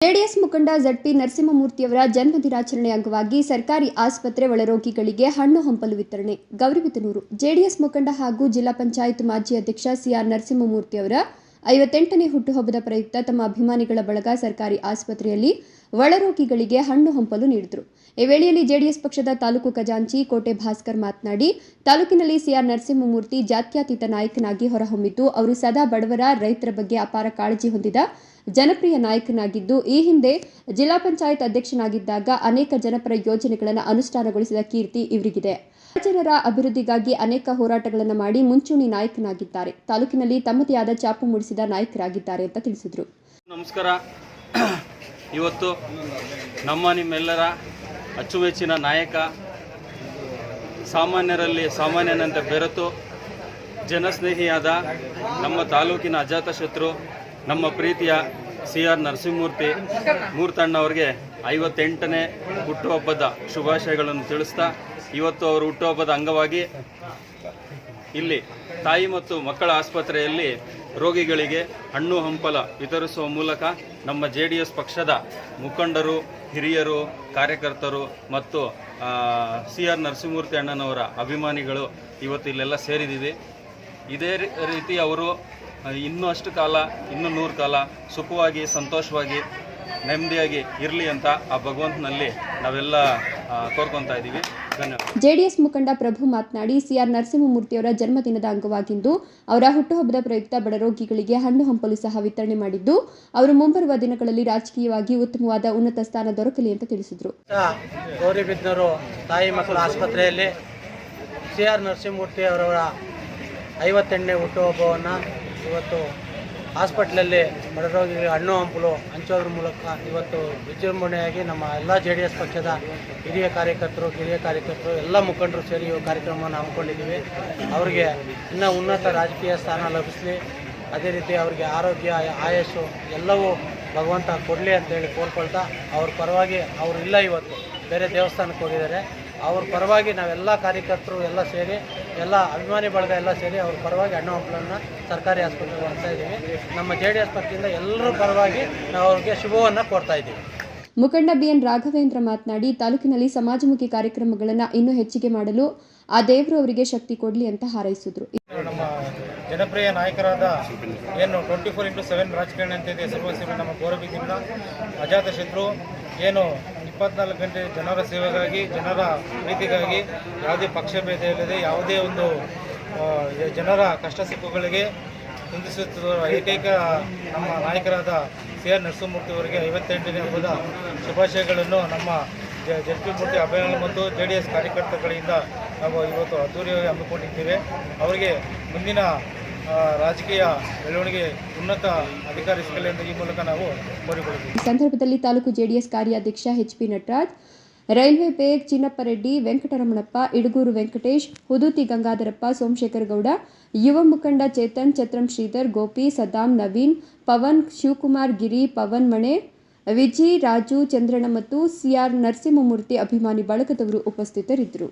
JDS ಮುಖಂಡ ZP ನರಸಿಂಹಮೂರ್ತಿಯವರ ಜನ್ಮದಿನಾಚರಣೆ ಅಂಗವಾಗಿ ಸರ್ಕಾರಿ ಆಸ್ಪತ್ರೆ ಒಳರೋಗಿಗಳಿಗೆ ಹಣ್ಣು ಹಂಪಲು ವಿತರಣೆ. ಗೌರಿಬಿದನೂರು ಜೆಡಿಎಸ್ ಮುಖಂಡ ಹಾಗೂ ಜಿಲ್ಲಾ ಪಂಚಾಯತ್ ಮಾಜಿ ಅಧ್ಯಕ್ಷ ಸಿಆರ್ ನರಸಿಂಹಮೂರ್ತಿಯವರ ಐವತ್ತೆಂಟನೇ ಹುಟ್ಟುಹಬ್ಬದ ಪ್ರಯುಕ್ತ ತಮ್ಮ ಅಭಿಮಾನಿಗಳ ಬಳಗ ಸರ್ಕಾರಿ ಆಸ್ಪತ್ರೆಯಲ್ಲಿ ಒಳರೋಗಿಗಳಿಗೆ ಹಣ್ಣು ಹಂಪಲು ನೀಡಿದರು. ಈ ವೇಳೆಯಲ್ಲಿ ಜೆಡಿಎಸ್ ಪಕ್ಷದ ತಾಲೂಕು ಖಜಾಂಚಿ ಕೋಟೆ ಭಾಸ್ಕರ್ ಮಾತನಾಡಿ, ತಾಲೂಕಿನಲ್ಲಿ ಸಿಆರ್ ನರಸಿಂಹಮೂರ್ತಿ ಜಾತ್ಯತೀತ ನಾಯಕನಾಗಿ ಹೊರಹೊಮ್ಮಿದ್ದು, ಅವರು ಸದಾ ಬಡವರ, ರೈತರ ಬಗ್ಗೆ ಅಪಾರ ಕಾಳಜಿ ಹೊಂದಿದ ಜನಪ್ರಿಯ ನಾಯಕನಾಗಿದ್ದು, ಈ ಹಿಂದೆ ಜಿಲ್ಲಾ ಪಂಚಾಯತ್ ಅಧ್ಯಕ್ಷನಾಗಿದ್ದಾಗ ಅನೇಕ ಜನಪರ ಯೋಜನೆಗಳನ್ನು ಅನುಷ್ಠಾನಗೊಳಿಸಿದ ಕೀರ್ತಿ ಇವರಿಗಿದೆ. ಜನರ ಅಭಿವೃದ್ಧಿಗಾಗಿ ಅನೇಕ ಹೋರಾಟಗಳನ್ನು ಮಾಡಿ ಮುಂಚೂಣಿ ನಾಯಕನಾಗಿದ್ದಾರೆ. ತಾಲೂಕಿನಲ್ಲಿ ತಮ್ಮದೇ ಆದ ಚಾಪು ಮೂಡಿಸಿದ ನಾಯಕರಾಗಿದ್ದಾರೆ ಅಂತ ತಿಳಿಸಿದರು. ನಮಸ್ಕಾರ. ಇವತ್ತು ನಮ್ಮ ನಿಮ್ಮೆಲ್ಲರ ಅಚ್ಚುಮೆಚ್ಚಿನ ನಾಯಕ ಸಾಮಾನ್ಯರಲ್ಲಿ ಸಾಮಾನ್ಯನಂತೆ ಬೆರೆತು ಜನಸ್ನೇಹಿಯಾದ ನಮ್ಮ ತಾಲೂಕಿನ ಅಜಾತಶತ್ರು ನಮ್ಮ ಪ್ರೀತಿಯ ಸಿ ಆರ್ ನರಸಿಂಹಮೂರ್ತಿ ಮೂರ್ತಣ್ಣವ್ರಿಗೆ ಐವತ್ತೆಂಟನೇ ಹುಟ್ಟುಹಬ್ಬದ ಶುಭಾಶಯಗಳನ್ನು ತಿಳಿಸ್ತಾ ಇವತ್ತು ಅವರು ಹುಟ್ಟುಹಬ್ಬದ ಅಂಗವಾಗಿ ಇಲ್ಲಿ ತಾಯಿ ಮತ್ತು ಮಕ್ಕಳ ಆಸ್ಪತ್ರೆಯಲ್ಲಿ ರೋಗಿಗಳಿಗೆ ಹಣ್ಣು ಹಂಪಲ ವಿತರಿಸುವ ಮೂಲಕ ನಮ್ಮ ಜೆ ಪಕ್ಷದ ಮುಖಂಡರು, ಹಿರಿಯರು, ಕಾರ್ಯಕರ್ತರು ಮತ್ತು ಸಿ ಆರ್ ನರಸಿಂಹಮೂರ್ತಿ ಅಣ್ಣನವರ ಅಭಿಮಾನಿಗಳು ಇವತ್ತು ಇಲ್ಲೆಲ್ಲ ಸೇರಿದ್ದೀವಿ. ಇದೇ ರೀತಿ ಅವರು ಇನ್ನೂ ಅಷ್ಟು ಕಾಲ, ಇನ್ನೂ ನೂರು ಕಾಲ ಸುಖವಾಗಿ, ಸಂತೋಷವಾಗಿ, ನೆಮ್ಮದಿಯಾಗಿ ಇರಲಿ ಅಂತ ಆ ಭಗವಂತನಲ್ಲಿ ನಾವೆಲ್ಲ ಕೋರ್ಕೊತಾ ಇದ್ದೀವಿ. ಧನ್ಯವಾದ. ಜೆಡಿಎಸ್ ಮುಖಂಡ ಪ್ರಭು ಮಾತನಾಡಿ ಸಿಆರ್ ನರಸಿಂಹಮೂರ್ತಿಯವರ ಜನ್ಮದಿನದ ಅಂಗವಾಗಿಂದು ಅವರ ಹುಟ್ಟುಹಬ್ಬದ ಪ್ರಯುಕ್ತ ಬಡರೋಗಿಗಳಿಗೆ ಹಣ್ಣು ಹಂಪಲು ಸಹ ವಿತರಣೆ ಮಾಡಿದ್ದು ಅವರು ಮುಂಬರುವ ದಿನಗಳಲ್ಲಿ ರಾಜಕೀಯವಾಗಿ ಉತ್ತಮವಾದ ಉನ್ನತ ಸ್ಥಾನ ದೊರಕಲಿ ಅಂತ ತಿಳಿಸಿದರು. ಗೌರಿಬಿದ್ದರು ತಾಯಿ ಮಕ್ಕಳ ಆಸ್ಪತ್ರೆಯಲ್ಲಿ ಸಿ ಆರ್ ನರಸಿಂಹಮೂರ್ತಿ ಅವರವರ ಐವತ್ತೆಂಟನೇ ಹುಟ್ಟುಹಬ್ಬವನ್ನು ಇವತ್ತು ಹಾಸ್ಪಿಟ್ಲಲ್ಲಿ ಬಡರೋಗಿಗಳಿಗೆ ಹಣ್ಣು ಹಂಪಲು ಹಂಚೋದ್ರ ಮೂಲಕ ಇವತ್ತು ವಿಜೃಂಭಣೆಯಾಗಿ ನಮ್ಮ ಎಲ್ಲ ಜೆ ಡಿ ಎಸ್ ಪಕ್ಷದ ಹಿರಿಯ ಕಾರ್ಯಕರ್ತರು, ಕಿರಿಯ ಕಾರ್ಯಕರ್ತರು, ಎಲ್ಲ ಮುಖಂಡರು ಸೇರಿ ಈ ಕಾರ್ಯಕ್ರಮವನ್ನು ಹಮ್ಮಿಕೊಂಡಿದ್ದೀವಿ. ಅವರಿಗೆ ಇನ್ನೂ ಉನ್ನತ ರಾಜಕೀಯ ಸ್ಥಾನ ಲಭಿಸಲಿ. ಅದೇ ರೀತಿ ಅವರಿಗೆ ಆರೋಗ್ಯ, ಆಯಸ್ಸು ಎಲ್ಲವೂ ಭಗವಂತ ಕೊಡಲಿ ಅಂತೇಳಿ ಕೋರ್ಕೊಳ್ತಾ, ಅವ್ರ ಪರವಾಗಿ ಅವರು ಇಲ್ಲ ಇವತ್ತು. ಬೇರೆ ದೇವಸ್ಥಾನಕ್ಕೆ ಹೋಗಿದ್ದಾರೆ. ಅವ್ರ ಪರವಾಗಿ ನಾವೆಲ್ಲ ಕಾರ್ಯಕರ್ತರು ಎಲ್ಲ ಸೇರಿ ಎಲ್ಲ ಅಭಿಮಾನಿ ಬಳಗ ಎಲ್ಲ ಸೇರಿ ಅವ್ರ ಪರವಾಗಿ ಹಣ್ಣು ಹಂಪಲನ್ನು ಸರ್ಕಾರಿ ಆಸ್ಪತ್ರೆಗೆ ಬರ್ತಾ ಇದ್ದೀವಿ. ನಮ್ಮ ಜೆ ಡಿ ಎಸ್ ಪಕ್ಷದಿಂದ ಎಲ್ಲರೂ ಪರವಾಗಿ ನಾವು ಅವ್ರಿಗೆ ಶುಭವನ್ನು ಕೋರ್ತಾ ಇದ್ದೀವಿ. ಮುಖಂಡ ಬಿಎನ್ ರಾಘವೇಂದ್ರ ಮಾತನಾಡಿ ತಾಲೂಕಿನಲ್ಲಿ ಸಮಾಜಮುಖಿ ಕಾರ್ಯಕ್ರಮಗಳನ್ನು ಇನ್ನೂ ಹೆಚ್ಚಿಗೆ ಮಾಡಲು ಆ ದೇವರು ಅವರಿಗೆ ಶಕ್ತಿ ಕೊಡಲಿ ಅಂತ ಹಾರೈಸಿದ್ರು. ನಮ್ಮ ಜನಪ್ರಿಯ ನಾಯಕರಾದ ಏನು ಟ್ವೆಂಟಿ ಫೋರ್ ಇಂಟು ಸೆವೆನ್ ರಾಜಕಾರಣ ಅಂತ ಇದೆ ಸರ್ವಸೇವೆ ನಮ್ಮ ಗೌರವದಿಂದ. ಅಜಾತ ಶತ್ರು, ಏನು ಇಪ್ಪತ್ನಾಲ್ಕು ಗಂಟೆ ಜನರ ಸೇವೆಗಾಗಿ, ಜನರ ಪ್ರೀತಿಗಾಗಿ ಯಾವುದೇ ಪಕ್ಷ ಭೇದ ಇಲ್ಲದೆ ಯಾವುದೇ ಒಂದು ಜನರ ಕಷ್ಟ ಸುಖಗಳಿಗೆ ಹೊಂದಿಸುತ್ತಿರುವ ಏಕೈಕ ನಮ್ಮ ನಾಯಕರಾದ ಸಿ ಆರ್ ನರಸಿಂಹಮೂರ್ತಿ ಅವರಿಗೆ ಐವತ್ತೆಂಟನೇ ಹಬ್ಬದ ಶುಭಾಶಯಗಳನ್ನು ನಮ್ಮ ಜಡ್ ಪಿ ಮೂರ್ತಿ ಅಭಿಯಾನ ಮತ್ತು ಜೆ ಡಿ ಎಸ್ ಕಾರ್ಯಕರ್ತಗಳಿಂದ ನಾವು ಇವತ್ತು ಅದ್ದೂರಿಯಾಗಿ ಹಮ್ಮಿಕೊಂಡಿದ್ದೇವೆ. ಅವರಿಗೆ ಮುಂದಿನ ರಾಜಕೀಯ ಬೆಳವಣಿಗೆ ಉನ್ನತ ಅಧಿಕಾರಿ ಸಿಗಲಿ ಈ ಮೂಲಕ ನಾವು ಸಂದರ್ಭದಲ್ಲಿ ತಾಲೂಕು ಜೆಡಿಎಸ್ ಕಾರ್ಯಾಧ್ಯಕ್ಷ H P Nataraj, railway Baig Chinnappa Reddy Venkataramanappa, Idagur Venkatesh, Huduti Gangadharappa, Somashekar Gowda, ಯುವ ಮುಖಂಡ ಚೇತನ್ ಛತ್ರಂ ಶ್ರೀಧರ್, ಗೋಪಿ ಸದಾಂ ನವೀನ್, ಪವನ್, ಶಿವಕುಮಾರ್, ಗಿರಿ, ಪವನ್ ಮಣೆ, ವಿಜಿ, ರಾಜು, ಚಂದ್ರಣ್ಣ ಮತ್ತು ಸಿಆರ್ ನರಸಿಂಹಮೂರ್ತಿ ಅಭಿಮಾನಿ ಬಳಗದವರು ಉಪಸ್ಥಿತರಿದ್ದರು.